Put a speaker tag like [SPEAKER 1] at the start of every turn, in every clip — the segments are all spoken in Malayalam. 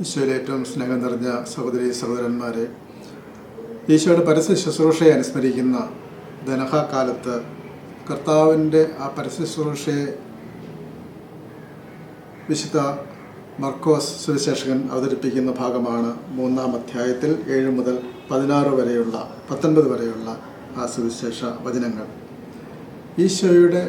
[SPEAKER 1] ഈശോയിലെ ഏറ്റവും സ്നേഹം നിറഞ്ഞ സഹോദരി സഹോദരന്മാരെ ഈശോയുടെ പരസ്യ ശുശ്രൂഷയെ അനുസ്മരിക്കുന്ന ധനഹ കർത്താവിന്റെ ആ പരസ്യ ശുശ്രൂഷയെ വിശുദ്ധ മർക്കോസ് സുവിശേഷകൻ അവതരിപ്പിക്കുന്ന ഭാഗമാണ് മൂന്നാം അധ്യായത്തിൽ ഏഴ് മുതൽ പതിനാറ് വരെയുള്ള പത്തൊൻപത് വരെയുള്ള ആ സുവിശേഷ വചനങ്ങൾ. ഈശോയുടെ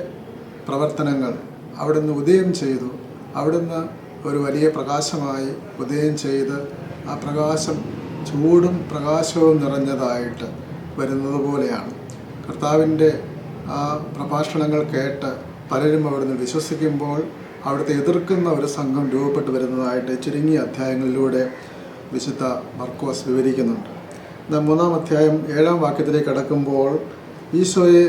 [SPEAKER 1] പ്രവർത്തനങ്ങൾ അവിടുന്ന് ഉദയം ചെയ്തു അവിടുന്ന് ഒരു വലിയ പ്രകാശമായി ഉദയം ചെയ്ത് ആ പ്രകാശം ചൂടും പ്രകാശവും നിറഞ്ഞതായിട്ട് വരുന്നത് പോലെയാണ്. കർത്താവിന്റെ ആ പ്രഭാഷണങ്ങൾ കേട്ട് പലരും അവിടുന്ന് വിശ്വസിക്കുമ്പോൾ അവിടുത്തെ എതിർക്കുന്ന ഒരു സംഘം രൂപപ്പെട്ടു വരുന്നതായിട്ട് ചുരുങ്ങിയ അധ്യായങ്ങളിലൂടെ വിശുദ്ധ മർക്കോസ് വിവരിക്കുന്നുണ്ട്. എന്നാൽ മൂന്നാം അധ്യായം ഏഴാം വാക്യത്തിലേക്ക് കടക്കുമ്പോൾ ഈശോയെ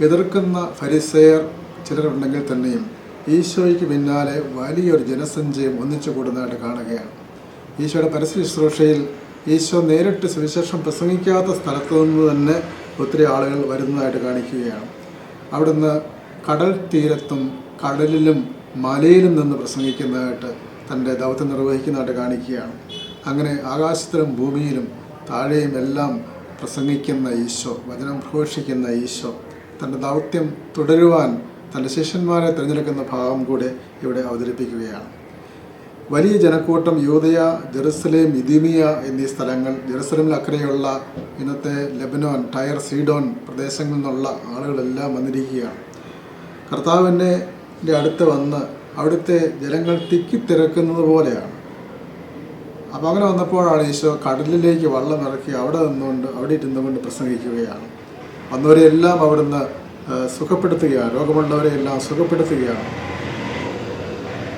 [SPEAKER 1] എതിർക്കുന്ന ഫരിസെയർ ചിലരുണ്ടെങ്കിൽ തന്നെയും ഈശോയ്ക്ക് പിന്നാലെ വലിയൊരു ജനസഞ്ചയം ഒന്നിച്ചു കൂടുന്നതായിട്ട് കാണുകയാണ്. ഈശോയുടെ പരസ്യ ശുശ്രൂഷയിൽ ഈശോ നേരിട്ട് സുവിശേഷം പ്രസംഗിക്കാത്ത സ്ഥലത്തു നിന്ന് തന്നെ ഒത്തിരി ആളുകൾ വരുന്നതായിട്ട് കാണിക്കുകയാണ്. അവിടുന്ന് കടൽ തീരത്തും കടലിലും മലയിലും നിന്ന് പ്രസംഗിക്കുന്നതായിട്ട് തന്റെ ദൗത്യം നിർവഹിക്കുന്നതായിട്ട് കാണിക്കുകയാണ്. അങ്ങനെ ആകാശത്തിലും ഭൂമിയിലും താഴെയും എല്ലാം പ്രസംഗിക്കുന്ന ഈശോ വചനം ഘോഷിക്കുന്ന ഈശോ തന്റെ ദൗത്യം തുടരുവാൻ തന്റെ ശിഷ്യന്മാരെ തിരഞ്ഞെടുക്കുന്ന ഭാഗം കൂടെ ഇവിടെ അവതരിപ്പിക്കുകയാണ്. വലിയ ജനക്കൂട്ടം യൂതയ ജെറുസലേം ഇദിമിയ എന്നീ സ്ഥലങ്ങൾ ജെറുസലേമിൽ അക്കരെയുള്ള ഇന്നത്തെ ലെബനോൻ ടയർ സീഡോൺ പ്രദേശങ്ങളിൽ നിന്നുള്ള ആളുകളെല്ലാം വന്നിരിക്കുകയാണ്. കർത്താവിന്റെ അടുത്ത് വന്ന് അവിടുത്തെ ജനങ്ങൾ തിക്കിത്തിരക്കുന്നത് പോലെയാണ്. അപ്പം അങ്ങനെ വന്നപ്പോഴാണ് ഈശോ കടലിലേക്ക് വള്ളം ഇറക്കി അവിടെ നിന്നുകൊണ്ട് അവിടെ ഇരുന്നുകൊണ്ട് പ്രസംഗിക്കുകയാണ്. വന്നവരെല്ലാം അവിടുന്ന് സുഖപ്പെടുത്തുകയാണ്. രോഗമുള്ളവരെ എല്ലാം സുഖപ്പെടുത്തുകയാണ്.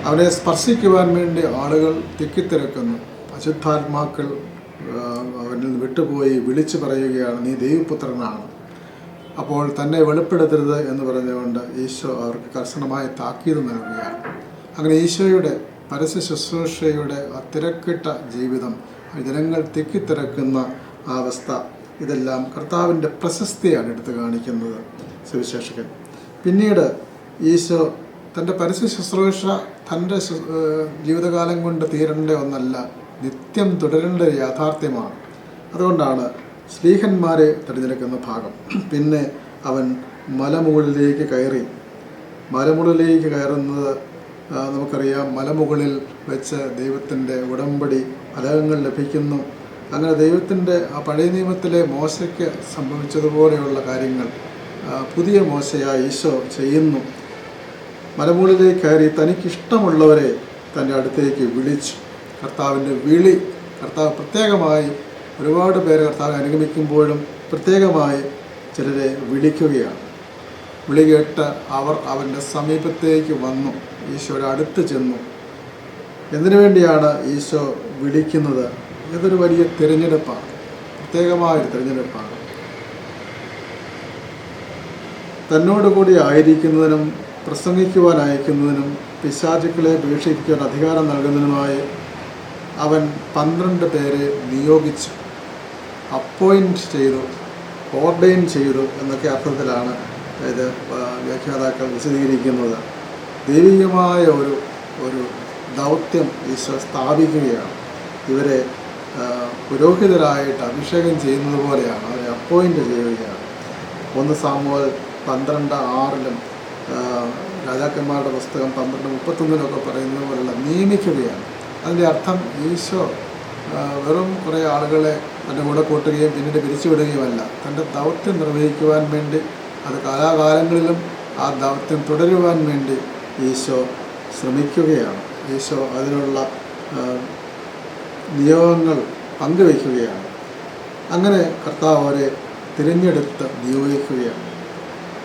[SPEAKER 1] അവരെ സ്പർശിക്കുവാൻ വേണ്ടി ആളുകൾ തിക്കിത്തിരക്കുന്നു അശുദ്ധാത്മാക്കൾ അവരിൽ വിട്ടുപോയി വിളിച്ചു പറയുകയാണ് നീ ദൈവപുത്രനാണ്. അപ്പോൾ തന്നെ വെളിപ്പെടുത്തരുത് എന്ന് പറഞ്ഞുകൊണ്ട് ഈശോ അവർക്ക് കർശനമായ താക്കീത് നൽകുകയാണ്. അങ്ങനെ ഈശോയുടെ പരസ്യ ശുശ്രൂഷയുടെ ആ തിരക്കിട്ട ജീവിതം ജനങ്ങൾ തിക്കിത്തിരക്കുന്ന ആ അവസ്ഥ ഇതെല്ലാം കർത്താവിന്റെ പ്രശസ്തിയാണ് എടുത്തു കാണിക്കുന്നത് സുവിശേഷകൻ. പിന്നീട് ഈശോ തന്റെ പരസ്യ ശുശ്രൂഷ തന്റെ ജീവിതകാലം കൊണ്ട് തീരേണ്ട ഒന്നല്ല നിത്യം തുടരേണ്ട ഒരു യാഥാർത്ഥ്യമാണ്. അതുകൊണ്ടാണ് സ്ലീഹന്മാരെ തിരഞ്ഞെടുക്കുന്ന ഭാഗം. പിന്നെ അവൻ മലമുകളിലേക്ക് കയറി. മലമുകളിലേക്ക് കയറുന്നത് നമുക്കറിയാം മലമുകളിൽ വെച്ച് ദൈവത്തിന്റെ ഉടമ്പടി ഫലകങ്ങൾ ലഭിക്കുന്നു. അങ്ങനെ ദൈവത്തിന്റെ ആ പഴയ നിയമത്തിലെ മോശയ്ക്ക് സംഭവിച്ചതുപോലെയുള്ള കാര്യങ്ങൾ പുതിയ മോശയായ ഈശോ ചെയ്യുന്നു. മലമുകളിലേക്ക് കയറി തനിക്കിഷ്ടമുള്ളവരെ തന്റെ അടുത്തേക്ക് വിളിച്ചു. കർത്താവിന്റെ വിളി കർത്താവ് പ്രത്യേകമായി ഒരുപാട് പേര് കർത്താവ് അനുഗമിക്കുമ്പോഴും പ്രത്യേകമായി ചിലരെ വിളിക്കുകയാണ്. വിളി കേട്ട് അവർ അവന്റെ സമീപത്തേക്ക് വന്നു. ഈശോയുടെ അടുത്ത് ചെന്നു. എന്തിനു വേണ്ടിയാണ് ഈശോ വിളിക്കുന്നത്? ഇതൊരു വലിയ തിരഞ്ഞെടുപ്പാണ്. പ്രത്യേകമായൊരു തിരഞ്ഞെടുപ്പാണ്. തന്നോടുകൂടി ആയിരിക്കുന്നതിനും പ്രസംഗിക്കുവാൻ അയക്കുന്നതിനും പിശാചുക്കളെ വീക്ഷിക്കാൻ അധികാരം നൽകുന്നതിനുമായി അവൻ പന്ത്രണ്ട് പേരെ നിയോഗിച്ചു. അപ്പോയിന്റ് ചെയ്തു ഓർഡൈൻ ചെയ്തു എന്നൊക്കെ അർത്ഥത്തിലാണ് ഇത് വ്യാഖ്യാതാക്കൾ വിശദീകരിക്കുന്നത്. ദൈവികമായ ഒരു ഒരു ദൗത്യം ഈശോ സ്ഥാപിക്കുകയാണ്. ഇവരെ പുരോഹിതരായിട്ട് അഭിഷേകം ചെയ്യുന്നത് പോലെയാണ് അവരെ അപ്പോയിന്റ് ചെയ്യുകയാണ്. ഒന്ന് സാമുവൽ പന്ത്രണ്ട് ആറിലും രാജാക്കന്മാരുടെ പുസ്തകം പന്ത്രണ്ട് മുപ്പത്തൊന്നിലൊക്കെ പറയുന്നത് പോലെയുള്ള നിയമിക്കുകയാണ്. അതിന്റെ അർത്ഥം ഈശോ വെറും കുറേ ആളുകളെ തന്റെ കൂടെ കൂട്ടുകയും പിന്നീട് പിരിച്ചുവിടുകയുമല്ല തന്റെ ദൗത്യം നിർവഹിക്കുവാൻ വേണ്ടി അത് കാലാകാലങ്ങളിലും ആ ദൗത്യം തുടരുവാൻ വേണ്ടി ഈശോ ശ്രമിക്കുകയാണ്. ഈശോ അതിനുള്ള നിയോഗങ്ങൾ പങ്കുവയ്ക്കുകയാണ്. അങ്ങനെ കർത്താവ് അവരെ തിരഞ്ഞെടുത്ത് നിയോഗിക്കുകയാണ്.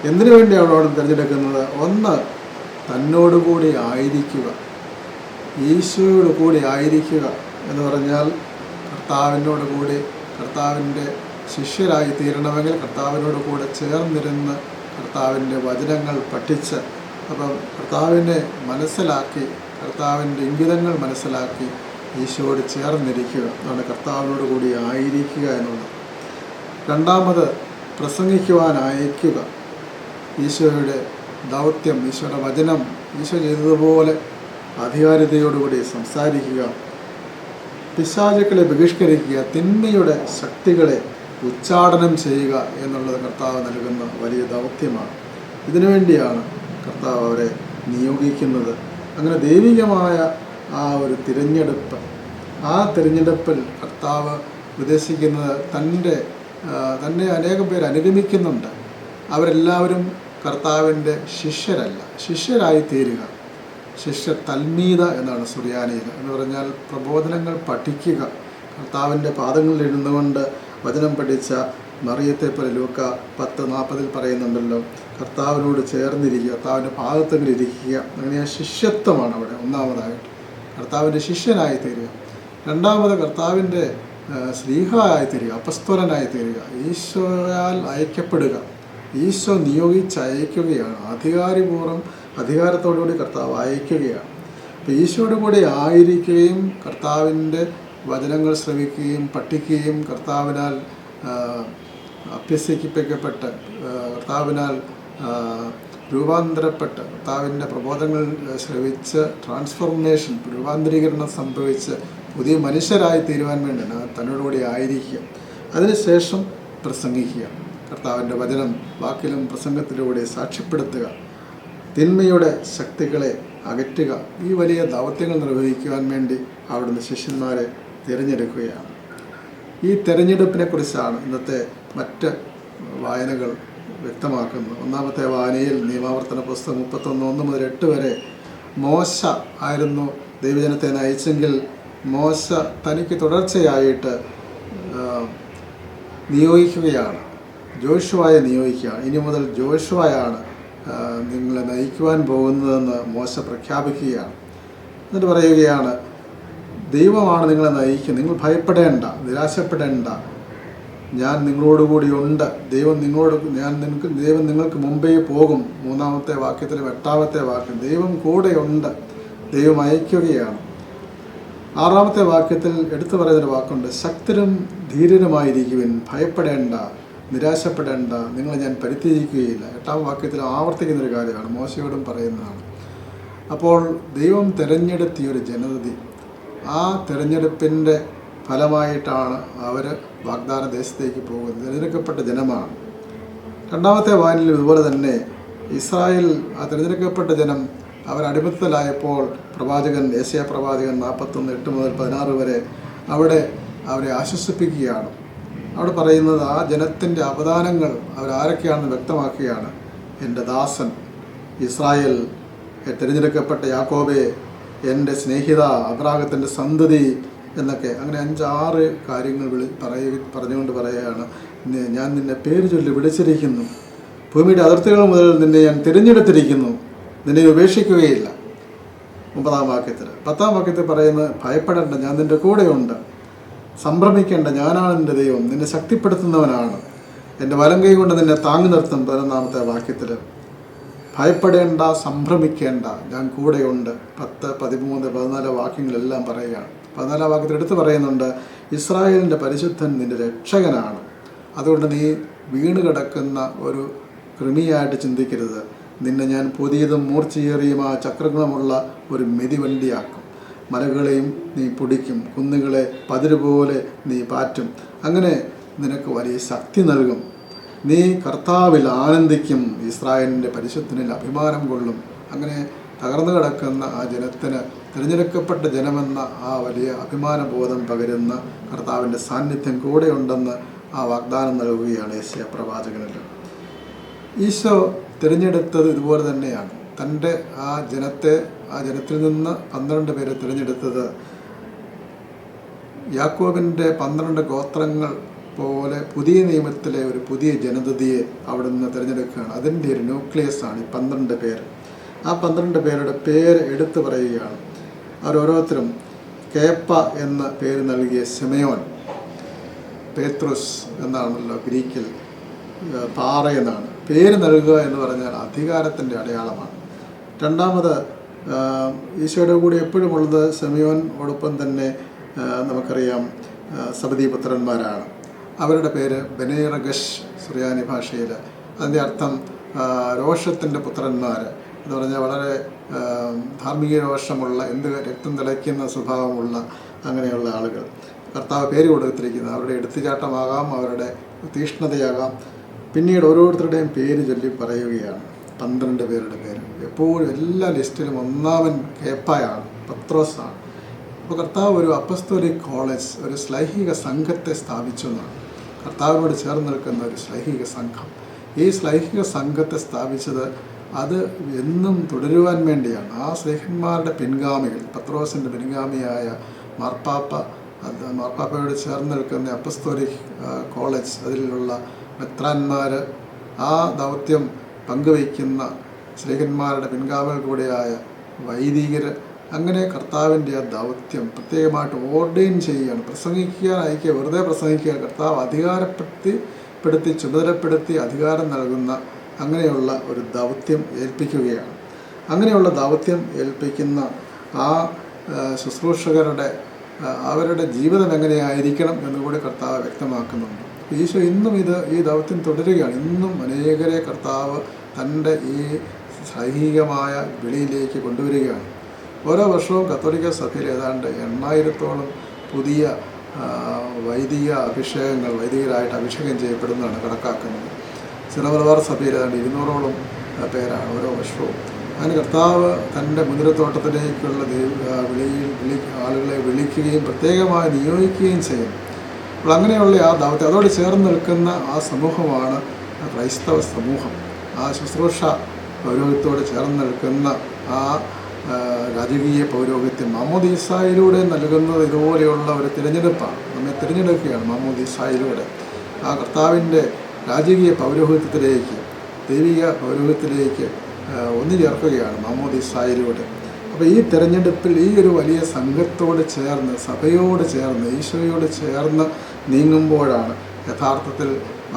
[SPEAKER 1] എന്തിനു വേണ്ടി അവരോട് തിരഞ്ഞെടുക്കുന്നത്? ഒന്ന് തന്നോടുകൂടി ആയിരിക്കുക. ഈശോയോട് കൂടി ആയിരിക്കുക എന്ന് പറഞ്ഞാൽ കർത്താവിനോട് കൂടി കർത്താവിന്റെ ശിഷ്യരായി തീരണമെങ്കിൽ കർത്താവിനോട് കൂടെ ചേർന്നിരുന്ന് കർത്താവിന്റെ വചനങ്ങൾ പഠിച്ച് അപ്പം കർത്താവിനെ മനസ്സിലാക്കി കർത്താവിന്റെ ഇംഗിതങ്ങൾ മനസ്സിലാക്കി ഈശോയോട് ചേർന്നിരിക്കുക. അതാണ് കർത്താവിനോട് കൂടി ആയിരിക്കുക എന്നുള്ളത്. രണ്ടാമത് പ്രസംഗിക്കുവാൻ അയക്കുക ഈശോയുടെ ദൗത്യം ഈശോയുടെ വചനം ഈശോ ചെയ്തതുപോലെ അധികാരിതയോടുകൂടി സംസാരിക്കുക. പിശാചുക്കളെ ബഹിഷ്കരിക്കുക. തിന്മയുടെ ശക്തികളെ ഉച്ചാടനം ചെയ്യുക എന്നുള്ളത് കർത്താവ് നൽകുന്ന വലിയ ദൗത്യമാണ്. ഇതിനുവേണ്ടിയാണ് കർത്താവ് അവരെ നിയോഗിക്കുന്നത്. അങ്ങനെ ദൈവികമായ ആ ഒരു തിരഞ്ഞെടുപ്പ്. ആ തിരഞ്ഞെടുപ്പിൽ കർത്താവ് ഉദ്ദേശിക്കുന്നത് തന്റെ തന്നെ അനേകം പേർ അനുഗമിക്കുന്നുണ്ട്. അവരെല്ലാവരും കർത്താവിന്റെ ശിഷ്യരല്ല ശിഷ്യരായി തീരുക. ശിഷ്യ തൽമീത എന്നാണ് സുറിയാനിയിൽ. എന്ന് പറഞ്ഞാൽ പ്രബോധനങ്ങൾ പഠിക്കുക. കർത്താവിന്റെ പാദങ്ങളിൽ ഇരുന്നുകൊണ്ട് വചനം പഠിച്ച മറിയത്തെ പോലെ ലൂക്ക പത്ത് നാൽപ്പതിൽ പറയുന്നുണ്ടല്ലോ കർത്താവിനോട് ചേർന്നിരിക്കുക കർത്താവിന്റെ പാദത്തിൽ ഇരിക്കുക. അങ്ങനെ ശിഷ്യത്വമാണ് അവിടെ ഒന്നാമതായിട്ട്. കർത്താവിന്റെ ശിഷ്യനായി തീരുക രണ്ടാമത് കർത്താവിന്റെ സ്ലീഹായി തീരുക അപസ്തുരനായി തീരുക ഈശോയാൽ അയക്കപ്പെടുക. ഈശോ നിയോഗിച്ച് അയക്കുകയാണ് അധികാരപൂർവം അധികാരത്തോടുകൂടി കർത്താവ് അയക്കുകയാണ്. അപ്പോൾ ഈശോയുടെ കൂടെ ആയിരിക്കുകയും കർത്താവിന്റെ വചനങ്ങൾ ശ്രവിക്കുകയും പഠിക്കുകയും കർത്താവിനാൽ അഭ്യസിപ്പിക്കപ്പെട്ട് കർത്താവിനാൽ രൂപാന്തരപ്പെട്ട് കർത്താവിന്റെ പ്രബോധങ്ങൾ ശ്രവിച്ച് ട്രാൻസ്ഫോർമേഷൻ രൂപാന്തരീകരണം സംഭവിച്ച് പുതിയ മനുഷ്യരായി തീരുവാൻ വേണ്ടിയാണ് തന്നോടുകൂടി ആയിരിക്കുക. അതിനുശേഷം പ്രസംഗിക്കുക. കർത്താവിന്റെ വചനം വാക്കിലും പ്രസംഗത്തിലൂടെ സാക്ഷ്യപ്പെടുത്തുക. തിന്മയുടെ ശക്തികളെ അകറ്റുക. ഈ വലിയ ദൗത്യങ്ങൾ നിർവഹിക്കുവാൻ വേണ്ടി അവിടുന്ന് ശിഷ്യന്മാരെ തിരഞ്ഞെടുക്കുകയാണ്. ഈ തിരഞ്ഞെടുപ്പിനെക്കുറിച്ചാണ് ഇന്നത്തെ മറ്റ് വായനകൾ വ്യക്തമാക്കുന്നത് ഒന്നാമത്തെ വാനിയിൽ നിയമാവർത്തന പുസ്തകം മുപ്പത്തൊന്ന് ഒന്ന് മുതൽ എട്ട് വരെ മോശ ആയിരുന്നു ദൈവജനത്തെ നയിച്ചെങ്കിൽ മോശ തനിക്ക് തുടർച്ചയായിട്ട് നിയോഗിക്കുകയാണ്. ജോഷുവായെ നിയോഗിക്കുകയാണ്. ഇനി മുതൽ ജോഷുവായാണ് നിങ്ങളെ നയിക്കുവാൻ പോകുന്നതെന്ന് മോശ പ്രഖ്യാപിക്കുകയാണ്. എന്നിട്ട് പറയുകയാണ് ദൈവമാണ് നിങ്ങളെ നയിക്കുക നിങ്ങൾ ഭയപ്പെടേണ്ട നിരാശപ്പെടേണ്ട. ഞാൻ നിങ്ങളോടുകൂടി ഉണ്ട്. ദൈവം നിങ്ങളോട് ഞാൻ നിങ്ങൾക്ക് ദൈവം നിങ്ങൾക്ക് മുമ്പേ പോകും. മൂന്നാമത്തെ വാക്യത്തിലും എട്ടാമത്തെ വാക്യം. ദൈവം കൂടെയുണ്ട്. ദൈവം അയക്കുകയാണ്. ആറാമത്തെ വാക്യത്തിൽ എടുത്തു പറയുന്നൊരു വാക്കുണ്ട്. ശക്തരും ധീരരുമായിരിക്കുവിൻ. ഭയപ്പെടേണ്ട നിരാശപ്പെടേണ്ട. നിങ്ങളെ ഞാൻ പരിത്യജിക്കുകയില്ല എട്ടാം വാക്യത്തിൽ ആവർത്തിക്കുന്നൊരു കാര്യമാണ്. മോശയോടും പറയുന്നതാണ്. അപ്പോൾ ദൈവം തിരഞ്ഞെടുത്തിയൊരു ജനതതി. ആ തിരഞ്ഞെടുപ്പിന്റെ ഫലമായിട്ടാണ് അവർ വാഗ്ദാന ദേശത്തേക്ക് പോകുന്നത് തിരഞ്ഞെടുക്കപ്പെട്ട ജനമാണ്. രണ്ടാമത്തെ വാനിലും ഇതുപോലെ തന്നെ ഇസ്രായേൽ ആ തിരഞ്ഞെടുക്കപ്പെട്ട ജനം അവരടിമത്തത്തിലായപ്പോൾ പ്രവാചകൻ ഏഷ്യ പ്രവാചകൻ നാൽപ്പത്തൊന്ന് എട്ട് മുതൽ പതിനാറ് വരെ അവിടെ അവരെ ആശ്വസിപ്പിക്കുകയാണ്. അവിടെ പറയുന്നത് ആ ജനത്തിന്റെ അവദാനങ്ങൾ അവരാരൊക്കെയാണെന്ന് വ്യക്തമാക്കുകയാണ്. എന്റെ ദാസൻ ഇസ്രായേൽ തിരഞ്ഞെടുക്കപ്പെട്ട യാക്കോബെ എന്റെ സ്നേഹിത അബ്രാഹത്തിന്റെ സന്തതി എന്നൊക്കെ. അങ്ങനെ അഞ്ചാറ് കാര്യങ്ങൾ വിളി പറയ പറഞ്ഞുകൊണ്ട് പറയുകയാണ്. ഞാൻ നിന്നെ പേര് ചൊല്ലി വിളിച്ചിരിക്കുന്നു. ഭൂമിയുടെ അതിർത്തികൾ മുതൽ നിന്നെ ഞാൻ തിരഞ്ഞെടുത്തിരിക്കുന്നു. നിന്നെ ഉപേക്ഷിക്കുകയില്ല. ഒമ്പതാം വാക്യത്തിൽ. പത്താം വാക്യത്തിൽ പറയുന്നത് ഭയപ്പെടേണ്ട ഞാൻ നിന്റെ കൂടെയുണ്ട്. സംഭ്രമിക്കേണ്ട ഞാനാണ് നിന്റെ ദൈവം. നിന്നെ ശക്തിപ്പെടുത്തുന്നവനാണ്. എന്റെ വലം കൈ കൊണ്ട് നിന്നെ താങ്ങി നിർത്തും. പതിനൊന്നാമത്തെ വാക്യത്തിൽ. ഭയപ്പെടേണ്ട സംഭ്രമിക്കേണ്ട ഞാൻ കൂടെയുണ്ട്. പത്ത് പതിമൂന്ന് പതിനാല് വാക്യങ്ങളെല്ലാം പറയുകയാണ്. പതിനാലാം വാക്യത്തിൽ എടുത്തു പറയുന്നുണ്ട് ഇസ്രായേലിന്റെ പരിശുദ്ധൻ നിന്റെ രക്ഷകനാണ്. അതുകൊണ്ട് നീ വീണ് കിടക്കുന്ന ഒരു കൃമിയായിട്ട് ചിന്തിക്കരുത്. നിന്നെ ഞാൻ പുതിയതും ആ ചക്രങ്ങളുമുള്ള ഒരു മെതിവണ്ടിയാക്കും മലകളെയും നീ പൊടിക്കും കുന്നുകളെ പതിരുപോലെ നീ പാറ്റും. അങ്ങനെ നിനക്ക് വലിയ ശക്തി നൽകും. നീ കർത്താവിൽ ആനന്ദിക്കും ഇസ്രായേലിന്റെ പരിശുദ്ധനിൽ അഭിമാനം കൊള്ളും. അങ്ങനെ തകർന്നു കിടക്കുന്ന ആ ജനത്തിന് തിരഞ്ഞെടുക്കപ്പെട്ട ജനമെന്ന ആ വലിയ അഭിമാനബോധം പകരുന്ന കർത്താവിന്റെ സാന്നിധ്യം കൂടെയുണ്ടെന്ന് ആ വാഗ്ദാനം നൽകുകയാണ് യേശയ പ്രവാചകനിൽ. ഈശോ തിരഞ്ഞെടുത്തത് ഇതുപോലെ തന്നെയാണ്. തന്റെ ആ ജനത്തെ ആ ജനത്തിൽ നിന്ന് പന്ത്രണ്ട് പേരെ തിരഞ്ഞെടുത്തത് യാക്കോബിന്റെ പന്ത്രണ്ട് ഗോത്രങ്ങൾ പോലെ പുതിയ നിയമത്തിലെ ഒരു പുതിയ ജനതയെ അവിടുന്ന് തിരഞ്ഞെടുക്കുകയാണ്. അതിന്റെ ഒരു ന്യൂക്ലിയസ് ആണ് ഈ പന്ത്രണ്ട് പേര് ആ പന്ത്രണ്ട് പേരുടെ പേര് എടുത്തു പറയുകയാണ്. അവരോരോരുത്തരും കേപ്പ എന്ന പേര് നൽകിയ സെമയോൻ പേത്രോസ് എന്നാണല്ലോ ഗ്രീക്കിൽ പാറ എന്നാണ്. പേര് നൽകുക എന്ന് പറഞ്ഞാൽ അധികാരത്തിന്റെ അടയാളമാണ്. രണ്ടാമത് ഈശോയുടെ കൂടെ എപ്പോഴും ഉള്ളത് സെമിയോനോടൊപ്പം തന്നെ നമുക്കറിയാം സബദീപുത്രന്മാരാണ്. അവരുടെ പേര് ബനേറഗഷ് സുറിയാനി ഭാഷയിൽ. അതിന്റെ അർത്ഥം രോഷത്തിന്റെ പുത്രന്മാർ എന്ന് പറഞ്ഞാൽ വളരെ ധാർമ്മിക രോഷമുള്ള എന്ത് രക്തം തിളയ്ക്കുന്ന സ്വഭാവമുള്ള അങ്ങനെയുള്ള ആളുകൾ. കർത്താവ് പേര് കൊടുത്തിരിക്കുന്നത് അവരുടെ എടുത്തുചാട്ടമാകാം അവരുടെ തീഷ്ണതയാകാം. പിന്നീട് ഓരോരുത്തരുടെയും പേര് ചൊല്ലി പറയുകയാണ്. പന്ത്രണ്ട് പേരുടെ പേര്. എപ്പോഴും എല്ലാ ലിസ്റ്റിലും ഒന്നാമൻ കേപ്പായാണ് പത്രോസാണ്. അപ്പോൾ കർത്താവ് ഒരു അപ്പസ്തോലിക് കോളേജ് ഒരു ശ്ലൈഹിക സംഘത്തെ സ്ഥാപിച്ചു എന്നാണ്. കർത്താവിനോട് ചേർന്ന് നിൽക്കുന്ന ഒരു ശ്ലൈഹിക സംഘം. ഈ ശ്ലൈഹിക സംഘത്തെ സ്ഥാപിച്ചത് അത് എന്നും തുടരുവാൻ വേണ്ടിയാണ്. ആ സ്നേഹന്മാരുടെ പിൻഗാമികൾ പത്രോസിന്റെ പിൻഗാമിയായ മാർപ്പാപ്പ അത് മാർപ്പാപ്പയോട് ചേർന്ന് നിൽക്കുന്ന അപ്പസ്തോലിക് കോളേജ് അതിലുള്ള മെത്രാന്മാർ ആ ദൗത്യം പങ്കുവയ്ക്കുന്ന സ്ത്രീകന്മാരുടെ പിൻഗാമികൾ കൂടെയായ വൈദികർ അങ്ങനെ കർത്താവിന്റെ ആ ദൗത്യം പ്രത്യേകമായിട്ട് ഓർഡൈൻ ചെയ്യുകയാണ്. പ്രസംഗിക്കാൻ അയക്കുക വെറുതെ പ്രസംഗിക്കുക കർത്താവ് അധികാരപ്പെടുത്തി പെടുത്തി ചുമതലപ്പെടുത്തി അധികാരം നൽകുന്ന അങ്ങനെയുള്ള ഒരു ദൗത്യം ഏൽപ്പിക്കുകയാണ്. അങ്ങനെയുള്ള ദൗത്യം ഏൽപ്പിക്കുന്ന ആ ശുശ്രൂഷകരുടെ അവരുടെ ജീവിതം എങ്ങനെയായിരിക്കണം എന്നുകൂടി കർത്താവ് വ്യക്തമാക്കുന്നുണ്ട്. ഈശോ ഇന്നും ഇത് ഈ ദൗത്യം തുടരുകയാണ്. ഇന്നും അനേകരെ കർത്താവ് തന്റെ ഈ സൈഹികമായ വിളിയിലേക്ക് കൊണ്ടുവരികയാണ്. ഓരോ വർഷവും കത്തോലിക്ക സഭയിൽ ഏതാണ്ട് എണ്ണായിരത്തോളം പുതിയ വൈദിക അഭിഷേകങ്ങൾ വൈദികരായിട്ട് അഭിഷേകം ചെയ്യപ്പെടുന്നതാണ് കണക്കാക്കുന്നത്. സിറമലബാർ സഭയിൽ ഏതാണ്ട് ഇരുന്നൂറോളം പേരാണ് ഓരോ വർഷവും. അങ്ങനെ കർത്താവ് തന്റെ മുതിരത്തോട്ടത്തിലേക്കുള്ള വിളിയിൽ വിളി ആളുകളെ വിളിക്കുകയും പ്രത്യേകമായി നിയോഗിക്കുകയും ചെയ്യും. അപ്പോൾ അങ്ങനെയുള്ള ആ ദൗത്യം അതോട് ചേർന്ന് നിൽക്കുന്ന ആ സമൂഹമാണ് ക്രൈസ്തവ സമൂഹം. ആ ശുശ്രൂഷ പൗരോഹിത്യത്തോട് ചേർന്ന് നിൽക്കുന്ന ആ, രാജകീയ പൗരോഹിത്യം മാമോദീസായിലൂടെ നൽകുന്നത് ഇതുപോലെയുള്ള ഒരു തിരഞ്ഞെടുപ്പാണ്. നമ്മെ തിരഞ്ഞെടുക്കുകയാണ് മാമോദീസായിലൂടെ. ആ കർത്താവിന്റെ രാജകീയ പൗരോഹിത്യത്തിലേക്ക് ദൈവിക പൗരോഹിത്യത്തിലേക്ക് ആ, ഒന്നു ചേർക്കുകയാണ് മാമോദീസായിലൂടെ അപ്പോൾ ഈ തിരഞ്ഞെടുപ്പിൽ ഈ ഒരു വലിയ സംഘത്തോട് ചേർന്ന് സഭയോട് ചേർന്ന് ഈശോയോട് ചേർന്ന് നീങ്ങുമ്പോഴാണ് യഥാർത്ഥത്തിൽ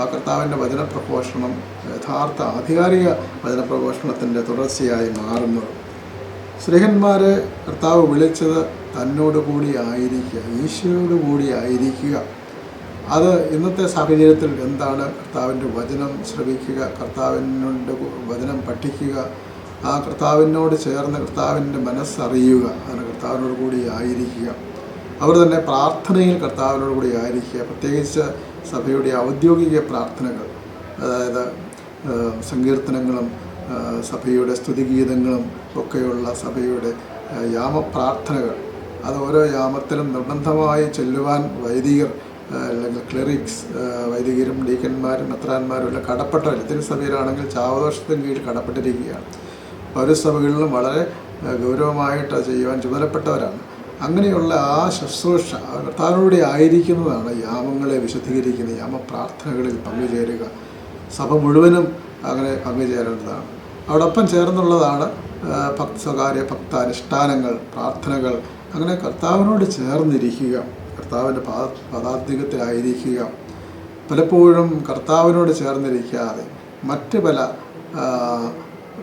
[SPEAKER 1] കർത്താവിന്റെ വചനപ്രഘോഷണം യഥാർത്ഥ ആധികാരിക വചനപ്രഘോഷണത്തിന്റെ തുടർച്ചയായി മാറുന്നത്. സ്ത്രീഹന്മാരെ കർത്താവ് വിളിച്ചത് തന്നോടുകൂടി ആയിരിക്കുക ഈശോയോട് കൂടി ആയിരിക്കുക. അത് ഇന്നത്തെ സാഹചര്യത്തിൽ എന്താണ് കർത്താവിന്റെ വചനം ശ്രവിക്കുക കർത്താവിനോട് വചനം പഠിക്കുക ആ കർത്താവിനോട് ചേർന്ന് കർത്താവിന്റെ മനസ്സറിയുക അങ്ങനെ കർത്താവിനോട് കൂടി ആയിരിക്കുക. അവർ തന്നെ പ്രാർത്ഥനയിൽ കർത്താവിനോട് കൂടി ആയിരിക്കുക. പ്രത്യേകിച്ച് സഭയുടെ ഔദ്യോഗിക പ്രാർത്ഥനകൾ അതായത് സങ്കീർത്തനങ്ങളും സഭയുടെ സ്തുതിഗീതങ്ങളും ഒക്കെയുള്ള സഭയുടെ യാമപ്രാർത്ഥനകൾ. അത് ഓരോ യാമത്തിലും നിർബന്ധമായി ചെല്ലുവാൻ വൈദികർ അല്ലെങ്കിൽ ക്ലെറിക്സ് വൈദികരും ഡീക്കന്മാരും മെത്രാന്മാരും എല്ലാം കടപ്പെട്ട തിരുസഭയിലാണെങ്കിൽ ചാവദോഷത്തിന് കീഴിൽ കടപ്പെട്ടിരിക്കുകയാണ്. പൗരസഭകളിലും വളരെ ഗൗരവമായിട്ട് ചെയ്യുവാൻ ചുമതലപ്പെട്ടവരാണ്. അങ്ങനെയുള്ള ആ ശുശ്രൂഷ കർത്താവിനോടെ ആയിരിക്കുന്നതാണ് യാമങ്ങളെ വിശദീകരിക്കുന്ന യാമപ്രാർത്ഥനകളിൽ പങ്കുചേരുക. സഭ മുഴുവനും അങ്ങനെ പങ്കുചേരേണ്ടതാണ്. അതോടൊപ്പം ചേർന്നുള്ളതാണ് ഭക്ത സ്വകാര്യ ഭക്ത അനുഷ്ഠാനങ്ങൾ പ്രാർത്ഥനകൾ. അങ്ങനെ കർത്താവിനോട് ചേർന്നിരിക്കുക. കർത്താവിന്റെ പാദ പദാധികത്തിലായിരിക്കുക പലപ്പോഴും കർത്താവിനോട് ചേർന്നിരിക്കാതെ മറ്റ് പല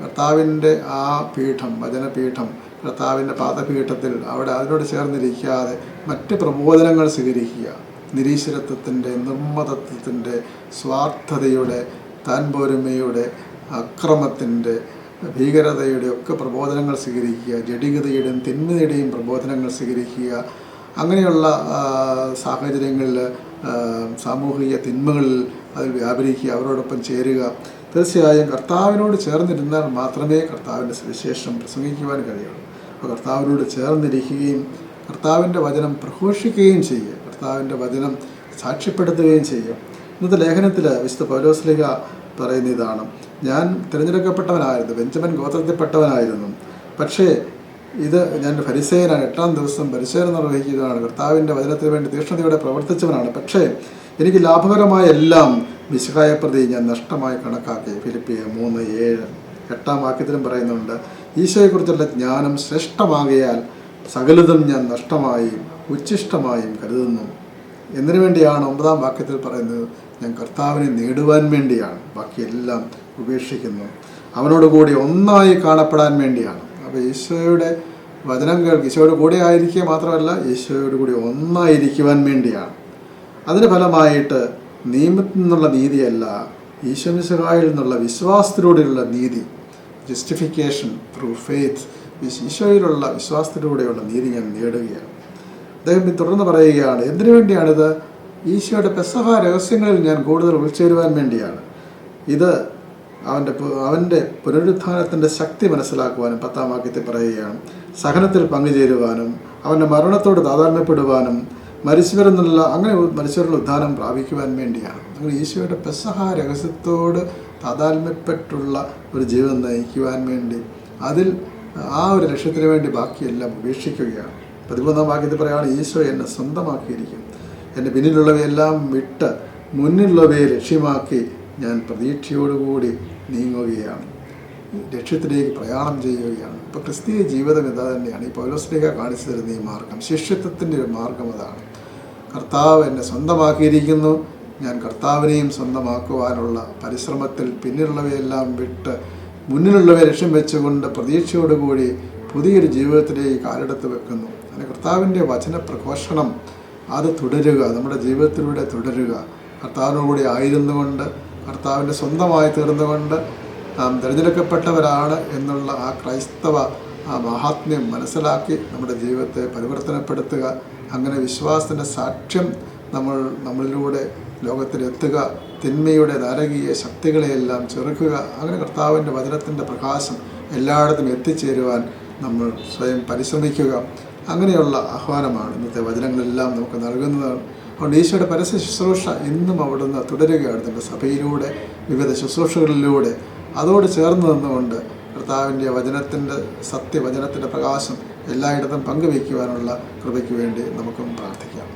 [SPEAKER 1] കർത്താവിന്റെ ആ പീഠം വചനപീഠം കർത്താവിന്റെ പാദപീഠത്തിൽ അവിടെ അതിനോട് ചേർന്നിരിക്കാതെ മറ്റ് പ്രബോധനങ്ങൾ സ്വീകരിക്കുക. നിരീശ്വരത്വത്തിന്റെ നിർമ്മതത്വത്തിന്റെ സ്വാർത്ഥതയുടെ താൻ പോരുമയുടെ അക്രമത്തിന്റെ ഭീകരതയുടെ ഒക്കെ പ്രബോധനങ്ങൾ സ്വീകരിക്കുക. ജഡികതയുടെയും തിന്മയുടെയും പ്രബോധനങ്ങൾ സ്വീകരിക്കുക. അങ്ങനെയുള്ള സാഹചര്യങ്ങളിൽ സാമൂഹിക തിന്മകളിൽ അതിൽ വ്യാപരിക്കുക അവരോടൊപ്പം ചേരുക. തീർച്ചയായും കർത്താവിനോട് ചേർന്നിരുന്നാൽ മാത്രമേ കർത്താവിന്റെ സുവിശേഷം പ്രസംഗിക്കുവാൻ കഴിയുള്ളൂ. അപ്പോൾ കർത്താവിനോട് ചേർന്നിരിക്കുകയും കർത്താവിന്റെ വചനം പ്രഘോഷിക്കുകയും ചെയ്യുക. കർത്താവിന്റെ വചനം സാക്ഷ്യപ്പെടുത്തുകയും ചെയ്യുക. ഇന്നത്തെ ലേഖനത്തിൽ വിശുദ്ധ പൗലോസ്ലിക പറയുന്ന ഇതാണ് ഞാൻ തിരഞ്ഞെടുക്കപ്പെട്ടവനായിരുന്നു ബെഞ്ചമിൻ ഗോത്രത്തിൽപ്പെട്ടവനായിരുന്നു. പക്ഷേ ഇത് ഞാൻ പരിസേനാണ് എട്ടാം ദിവസം പരിശീലനം നിർവഹിക്കുന്നതാണ് കർത്താവിന്റെ വചനത്തിന് വേണ്ടി തീക്ഷ്ണതയോടെ പ്രവർത്തിച്ചവനാണ്. പക്ഷേ എനിക്ക് ലാഭകരമായ എല്ലാം വിശുഹായ പ്രതി ഞാൻ നഷ്ടമായി കണക്കാക്കി. ഫിലിപ്പിയ മൂന്ന് ഏഴ് എട്ടാം വാക്യത്തിലും പറയുന്നുണ്ട് ഈശോയെക്കുറിച്ചുള്ള ജ്ഞാനം ശ്രേഷ്ഠമാകിയാൽ സകലതും ഞാൻ നഷ്ടമായും ഉച്ഛിഷ്ടമായും കരുതുന്നു. എന്തിനു വേണ്ടിയാണ് ഒമ്പതാം വാക്യത്തിൽ പറയുന്നത്? ഞാൻ കർത്താവിനെ നേടുവാൻ വേണ്ടിയാണ്. ബാക്കിയെല്ലാം ഉപേക്ഷിക്കുന്നു. അവനോട് കൂടി ഒന്നായി കാണപ്പെടാൻ വേണ്ടിയാണ്. അപ്പോൾ ഈശോയുടെ വചനം കേൾക്കുക ഈശോയുടെ കൂടെ ആയിരിക്കുക മാത്രമല്ല ഈശോയോട് കൂടി ഒന്നായിരിക്കുവാൻ വേണ്ടിയാണ്. അതിന് ഫലമായിട്ട് നിയമത്തിൽ നിന്നുള്ള നീതിയല്ല ഈശ്വമിശകായിൽ നിന്നുള്ള വിശ്വാസത്തിലൂടെയുള്ള നീതി ജസ്റ്റിഫിക്കേഷൻ ത്രൂ ഫെയ്ത്ത് ഈശോയിലുള്ള വിശ്വാസത്തിലൂടെയുള്ള നീതി ഞാൻ നേടുകയാണ്. അദ്ദേഹം തുടർന്ന് പറയുകയാണ് എന്തിനു വേണ്ടിയാണിത്? ഈശോയുടെ പെസഹ രഹസ്യങ്ങളിൽ ഞാൻ കൂടുതൽ ഉൾച്ചേരുവാൻ വേണ്ടിയാണ്. ഇത് അവന്റെ അവന്റെ പുനരുത്ഥാനത്തിന്റെ ശക്തി മനസ്സിലാക്കുവാനും പത്താം വാക്യത്തിൽ പറയുകയാണ്. സഹനത്തിൽ പങ്കുചേരുവാനും അവന്റെ മരണത്തോട് താതാത്മ്യപ്പെടുവാനും മരിച്ചവരെന്നുള്ള അങ്ങനെ മരിച്ചവരുടെ ഉദ്ധാനം പ്രാപിക്കുവാൻ വേണ്ടിയാണ്. അങ്ങനെ ഈശോയുടെ പെസഹ രഹസ്യത്തോട് താതാത്മ്യപ്പെട്ടുള്ള ഒരു ജീവിതം നയിക്കുവാൻ വേണ്ടി അതിൽ ആ ഒരു ലക്ഷ്യത്തിന് വേണ്ടി ബാക്കിയെല്ലാം ഉപേക്ഷിക്കുകയാണ്. പതിമൂന്നാം വാക്യത്തിൽ പറയുകയാണ് ഈശോ എന്നെ സ്വന്തമാക്കിയിരിക്കും എന്റെ പിന്നിലുള്ളവയെല്ലാം വിട്ട് മുന്നിലുള്ളവയെ ലക്ഷ്യമാക്കി ഞാൻ പ്രതീക്ഷയോടുകൂടി നീങ്ങുകയാണ്. ലക്ഷ്യത്തിലേക്ക് പ്രയാണം ചെയ്യുകയാണ്. ഇപ്പോൾ ക്രിസ്തീയ ജീവിതം എന്താ തന്നെയാണ്. ഈ പൗലോസ്ലിക കാണിച്ചു തരുന്ന ഈ മാർഗം. ശിഷ്യത്വത്തിന്റെ ഒരു മാർഗം അതാണ്. കർത്താവ് എന്നെ സ്വന്തമാക്കിയിരിക്കുന്നു. ഞാൻ കർത്താവിനെയും സ്വന്തമാക്കുവാനുള്ള പരിശ്രമത്തിൽ പിന്നിലുള്ളവയെല്ലാം വിട്ട് മുന്നിലുള്ളവയെ ലക്ഷ്യം വെച്ചുകൊണ്ട് പ്രതീക്ഷയോടുകൂടി പുതിയൊരു ജീവിതത്തിലേക്ക് കാലെടുത്ത് വെക്കുന്നു. അങ്ങനെ കർത്താവിന്റെ വചന പ്രഘോഷണം അത് തുടരുക നമ്മുടെ ജീവിതത്തിലൂടെ തുടരുക. കർത്താവിനോടുകൂടി ആയിരുന്നുകൊണ്ട് കർത്താവിന്റെ സ്വന്തമായി തീർന്നുകൊണ്ട് തിരഞ്ഞെടുക്കപ്പെട്ടവരാണ് എന്നുള്ള ആ ക്രൈസ്തവ മഹാത്മ്യം മനസ്സിലാക്കി നമ്മുടെ ജീവിതത്തെ പരിവർത്തനപ്പെടുത്തുക. അങ്ങനെ വിശ്വാസത്തിന്റെ സാക്ഷ്യം നമ്മൾ നമ്മളിലൂടെ ലോകത്തിലെത്തുക. തിന്മയുടെ നാരകീയ ശക്തികളെയെല്ലാം ചെറുക്കുക. അങ്ങനെ കർത്താവിന്റെ വചനത്തിന്റെ പ്രകാശം എല്ലായിടത്തും എത്തിച്ചേരുവാൻ നമ്മൾ സ്വയം പരിശ്രമിക്കുക. അങ്ങനെയുള്ള ആഹ്വാനമാണ് ഇന്നത്തെ വചനങ്ങളെല്ലാം നമുക്ക് നൽകുന്നത്. അതുകൊണ്ട് ഈശോയുടെ പരസ്യ ശുശ്രൂഷ എന്നും അവിടുന്ന് തുടരുകയാണ് തന്റെ സഭയിലൂടെ വിവിധ ശുശ്രൂഷകളിലൂടെ. അതോട് ചേർന്ന് നിന്നുകൊണ്ട് കർത്താവിന്റെ വചനത്തിന്റെ സത്യവചനത്തിന്റെ പ്രകാശം എല്ലായിടത്തും പങ്കുവയ്ക്കുവാനുള്ള കൃപയ്ക്ക് വേണ്ടി നമുക്കും പ്രാർത്ഥിക്കാം.